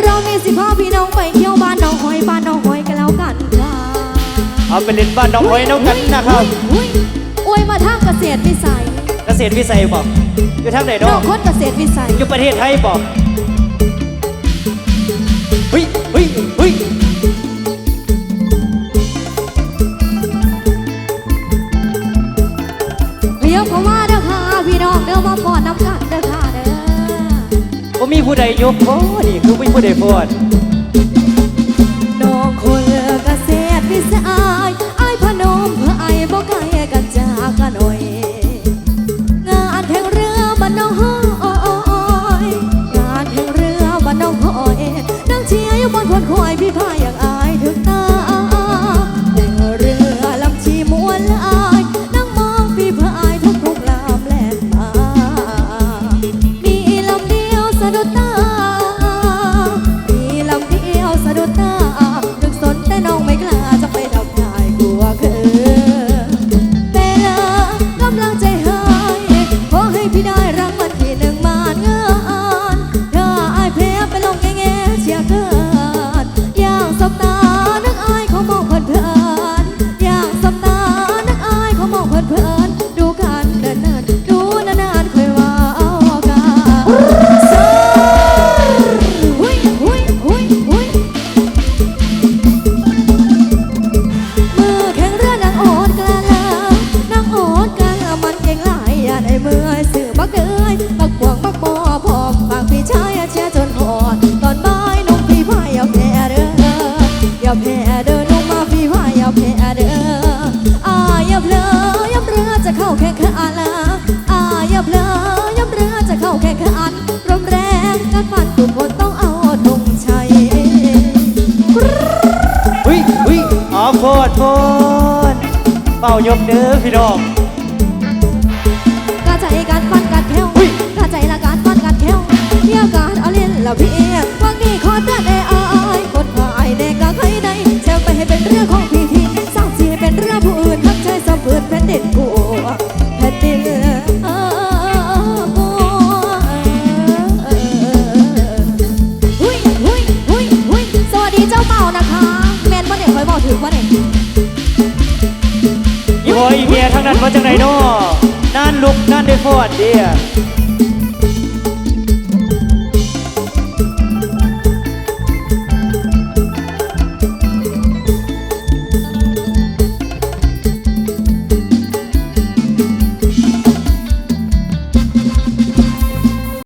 เรามีสิพ่อพี่น้องไปเที่ยวบ้านน้องหอยบ้านน้องหอยกันแล้วกันค่ะเอาไปเล่นบ้านน้องหอยน้องกันนะครับอุ้ยอวยมาทางเกษตรวิสัยเกษตรวิสัยบอกอยู่ทางไหนน้เนาะองคนเกษตรวิสัยอยู่ประเทศไทยบอกเฮ้ยเฮ้ยเฮ้ยเรียกเขาว่า ว่ามีผู้ใดยกโอ้นี่คือมีผู้ใดพอดน้องคนเกษตรวิสัยไอ้ายพนมเพื่อไอ้ายบ่ไกลกันจากกันหน่อย งานแข่งเรือบ้านน้องหอยงานแข่งเรือบ้านน้องหอยนั่งเชียร์อยู่บนคนคอยพี่พ เมื่อยสื่อบักเอ้ยบักบวงบักบอพอมบางพี่ชายเชียจนหอดตอนบ่ายนุ่มพี่พายอย่าแพ้เด้ออย่าแพ้เด้อนุ่มมาพี่พายอย่าแพ้เด้ออาอย่าเพลอยับเรือจะเข้าแข่งขันละอาอย่าเพลอยับเรือจะเข้าแข่งขันร่มแรงกันฟันทุกคนต้องเอาธงชัยเฮ้ยเฮ้ยอ๋อโพดโพดเป่ายกเด้อพี่น้อง ล่นละพี่วังนี้ขอเตือนไอ้อายกดฝ่ายเด็กกะใครใดแซงไปให้เป็นเรื่องของพี่ทีสร้างสีให้เป็นเรื่องผู้อื่นทักใจสะเพือนแผ่นดินกูแผ่นดินเออกูหุยหุยหุยหุยสวัสดีเจ้าเป่านะคะแมนว่าเนี่ยคอยบอกถึงว่าเนี่ยอีพออีเมียทั้งนั้นมาจากไหนเนาะนั่นลุกนั่นได้ฟอดเดีย